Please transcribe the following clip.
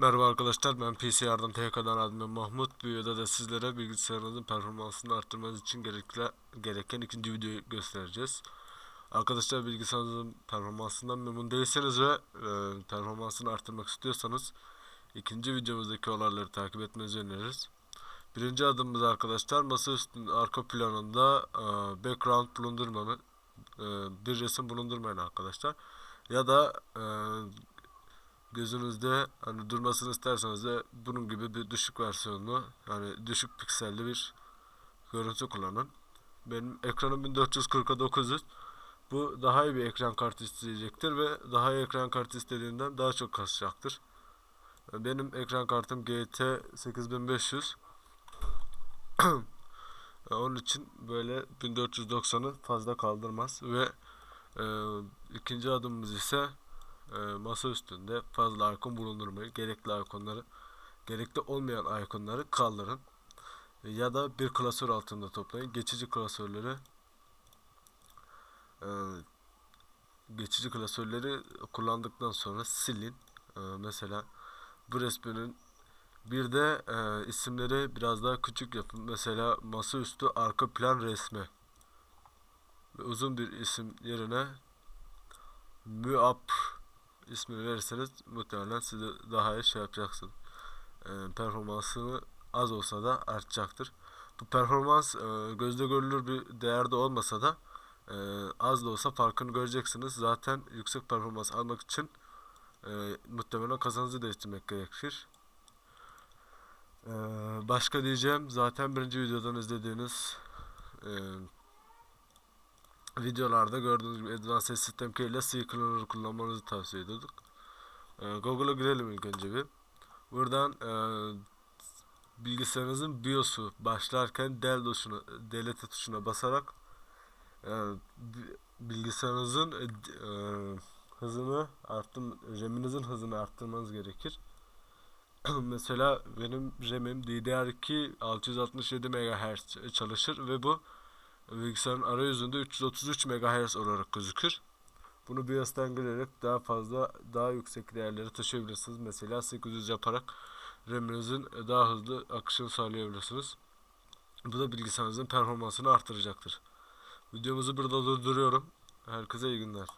Merhaba arkadaşlar ben PC Yardım TK'dan admin Mahmut. Bu videoda da sizlere bilgisayarınızın performansını arttırmanız için gerekli, gereken ikinci videoyu göstereceğiz. Arkadaşlar bilgisayarınızın performansından memnun değilseniz ve e, performansını arttırmak istiyorsanız ikinci videomuzdaki olayları takip etmenizi öneririz. Birinci adımımız arkadaşlar masaüstünün arka planında e, background bulundurmanın e, bir resim bulundurmayın arkadaşlar. Ya da e, gözünüzde hani durmasını isterseniz de bunun gibi bir düşük versiyonlu yani düşük pikselli bir görüntü kullanın. Benim ekranım 1440'a 900. Bu daha iyi bir ekran kartı isteyecektir ve daha iyi ekran kartı istediğinden daha çok kasacaktır. Benim ekran kartım GT 8500. Onun için böyle 1490'ı fazla kaldırmaz ve e, ikinci adımımız ise masa üstünde fazla icon bulundurmayın. Gerekli iconları, gerekli olmayan iconları kaldırın. Ya da bir klasör altında toplayın. Geçici klasörleri e, geçici klasörleri kullandıktan sonra silin. E, mesela bu resminin bir de e, isimleri biraz daha küçük yapın. Mesela masaüstü arka plan resmi. Ve uzun bir isim yerine müap ismini verirseniz muhtemelen size daha iyi şey yapacaksın. E, performansını az olsa da artacaktır. Bu performans e, gözle görülür bir değerde olmasa da e, az da olsa farkını göreceksiniz. Zaten yüksek performans almak için e, muhtemelen kazanızı değiştirmek gerekir. E, başka diyeceğim zaten birinci videodan izlediğiniz e, videolarda gördüğünüz gibi Advanced System Key ile C kullanmanızı tavsiye ediyorduk. Ee, Google'a girelim ilk önce bir. Buradan e, bilgisayarınızın BIOS'u başlarken del tuşuna, delete tuşuna basarak e, bi- bilgisayarınızın e, e, hızını arttım, RAM'inizin hızını arttırmanız gerekir. Mesela benim RAM'im DDR2 667 MHz çalışır ve bu bilgisayarın arayüzünde 333 MHz olarak gözükür. Bunu BIOS'tan girerek daha fazla daha yüksek değerleri taşıyabilirsiniz. Mesela 800 yaparak RAM'inizin daha hızlı akışını sağlayabilirsiniz. Bu da bilgisayarınızın performansını artıracaktır. Videomuzu burada durduruyorum. Herkese iyi günler.